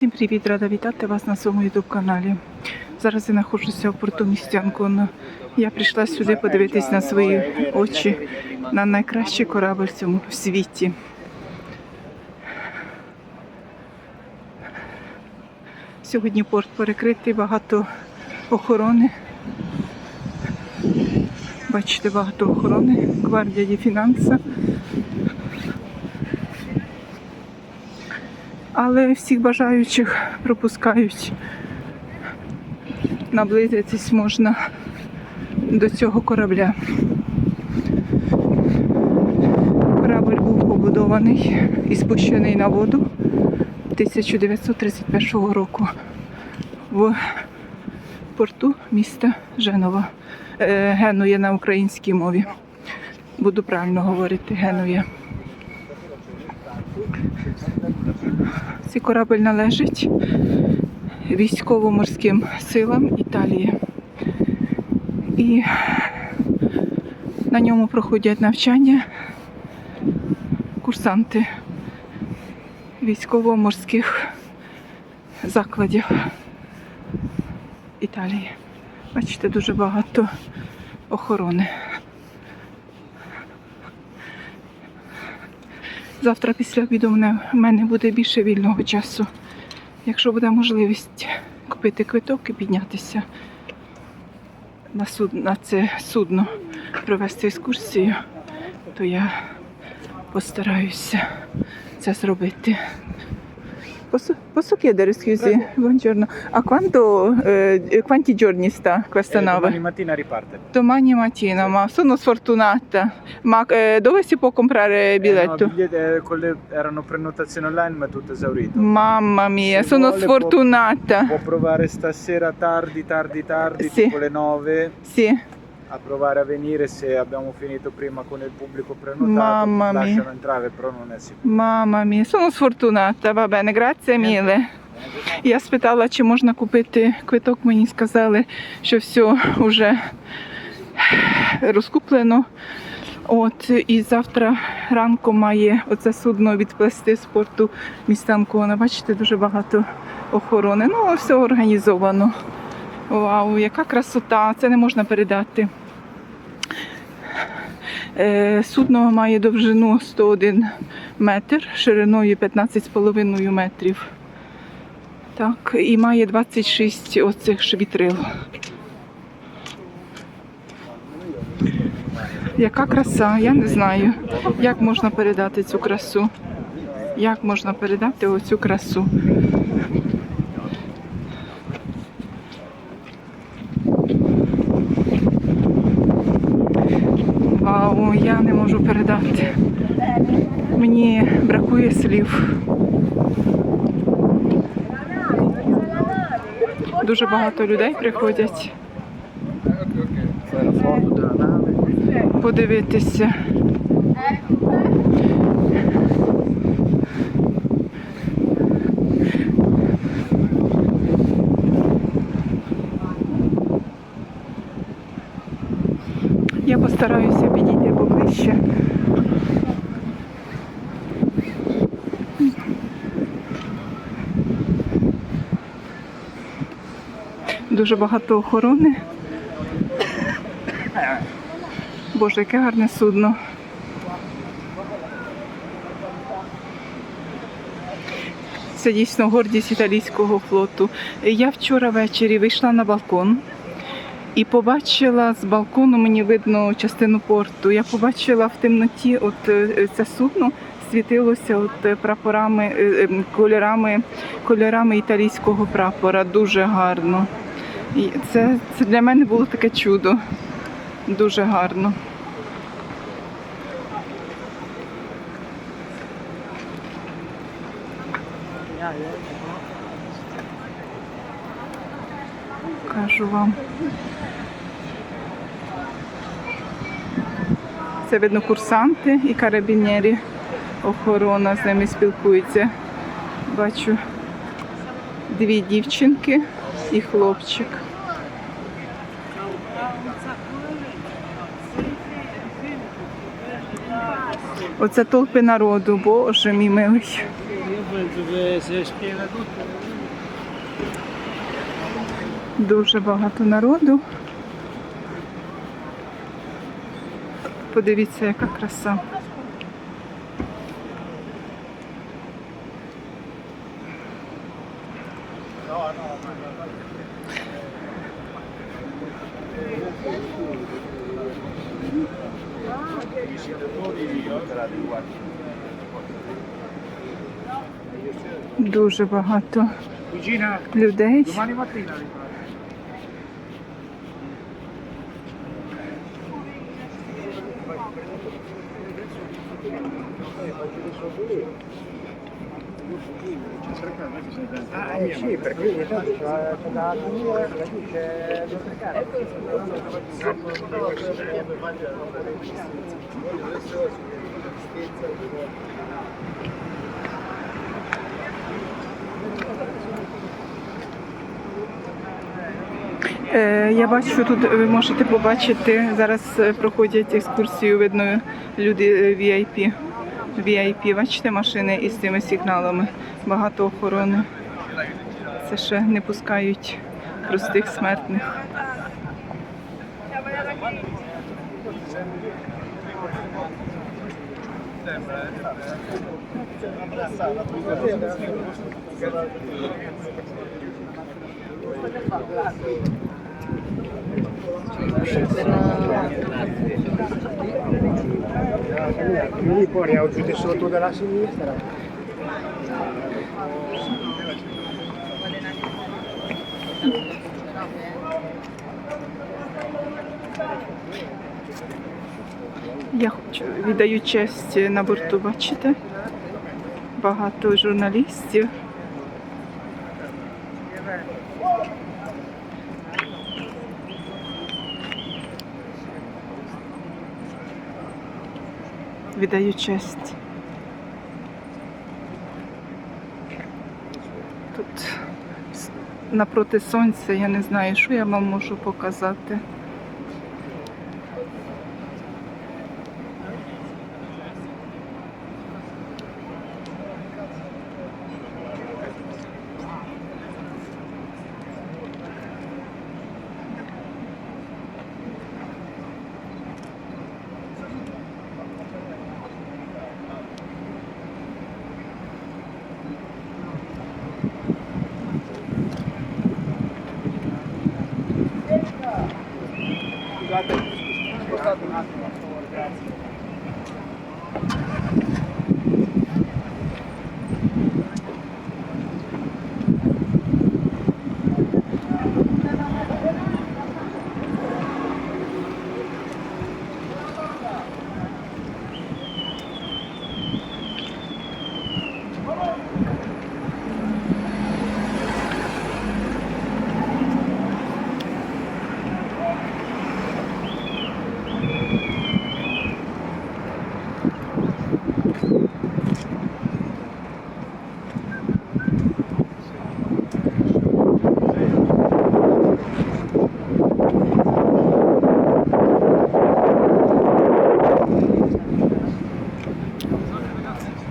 Всім привіт, рада вітати вас на своєму youtube каналі. Зараз я знаходжуся в порту Містянкон. Я прийшла сюди подивитись на свої очі на найкращий корабль в цьому світі. Сьогодні порт перекритий, багато охорони. Бачите, багато охорони, гвардія ді фінанса. Але всіх бажаючих пропускають. Наблизитись можна до цього корабля. Корабль був побудований і спущений на воду 1931 року в порту міста Женова. Е, Генує на українській мові. Буду правильно говорити, Генує. Цей корабель належить військово-морським силам Італії. І на ньому проходять навчання курсанти військово-морських закладів Італії. Бачите, дуже багато охорони. Завтра після обіду в мене- буде більше вільного часу. Якщо буде можливість купити квиток і піднятися на, суд, на це судно, провести екскурсію, то я постараюся це зробити. Posso, posso chiedere, scusi? Buongiorno. A quanto, eh, quanti giorni sta questa Eh, nave? domani mattina riparte. Domani mattina, ma sono sfortunata. Ma eh, dove si può comprare il Eh, no, biglietto? eh, quelle erano prenotazioni online ma è tutto esaurito. Mamma mia, Se sono vuole sfortunata. Può provare stasera tardi, tardi, tardi, Sì. tipo le 9, Sì, a provare a venire se abbiamo finito prima con il pubblico prenotato. Mamma mia. Lasciano entrare, però non è sicuro. mamma mia, sono sfortunata. Va bene, grazie mille. Я спитала, чи можна купити квиток. Мені сказали, що все вже розкуплено. От і завтра ранку має оце судно відплести з порту міста Анкона. Бачите, дуже багато охорони. Ну, все організовано. Вау, яка красота! Це не можна передати. Е, Судно має довжину 101 метр, шириною 15,5 метрів. Так, і має 26 оцих ж вітрил. Яка краса, я не знаю, як можна передати цю красу. Як можна передати оцю красу? Вау, я не передати. Мені бракує слів. Дуже багато людей приходять подивитися. Я постараюся підійти поближче. Дуже багато охорони. Боже, яке гарне судно. Це дійсно гордість італійського флоту. Я вчора ввечері вийшла на балкон і побачила з балкону, мені видно частину порту. Я побачила в темноті, от е, це судно світилося от е, прапорами, е, кольорами, кольорами італійського прапора. Дуже гарно. І це, це для мене було таке чудо. Дуже гарно. Кажу вам. Це видно курсанти і карабінєрі. Охорона з ними спілкується. Бачу дві дівчинки і хлопчик. Оце толпи народу, боже мій милий. Дуже багато народу. Подивіться, яка краса. Дуже багато Cugina, людей. Domani mattina arriva. Ah, eh sì, perché esatto, c'è c'è da mia, laggiù c'è da Е, Я бачу, тут ви можете побачити, зараз е, проходять екскурсію, видно люди е, VIP. VIP, бачите, машини із цими сигналами. Багато охорони. Це ще не пускають простих смертних. Quindi poi oggi di sotto dalla sinistra. Thank you. Я хочу віддаю честь на борту, бачите? Багато журналістів. Віддаю честь. Тут напроти сонця я не знаю, що я вам можу показати.